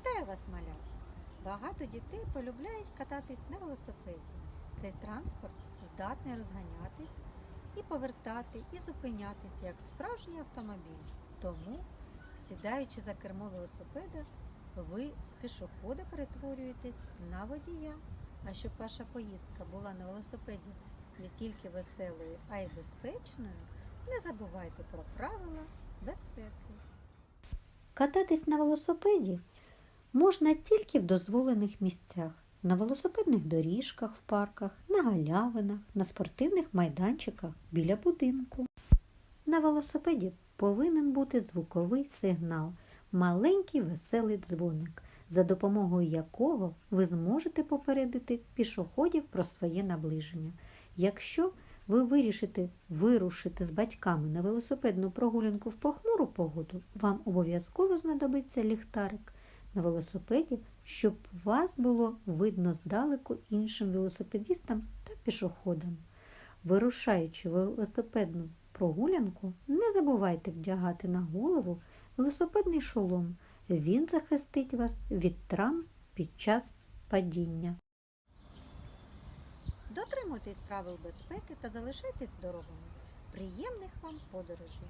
Вітаю вас, малята! Багато дітей полюбляють кататись на велосипеді. Цей транспорт здатний розганятись і повертати, і зупинятись, як справжній автомобіль. Тому, сідаючи за кермо велосипеда, ви з пішохода перетворюєтесь на водія. А щоб ваша поїздка була на велосипеді не тільки веселою, а й безпечною, не забувайте про правила безпеки. Кататись на велосипеді можна тільки в дозволених місцях, на велосипедних доріжках в парках, на галявинах, на спортивних майданчиках біля будинку. На велосипеді повинен бути звуковий сигнал, маленький веселий дзвоник, за допомогою якого ви зможете попередити пішоходів про своє наближення. Якщо ви вирішите вирушити з батьками на велосипедну прогулянку в похмуру погоду, вам обов'язково знадобиться ліхтарик на велосипеді, щоб вас було видно здалеку іншим велосипедистам та пішоходам. Вирушаючи велосипедну прогулянку, не забувайте вдягати на голову велосипедний шолом. Він захистить вас від травм під час падіння. Дотримуйтесь правил безпеки та залишайтесь здоровими. Приємних вам подорожей!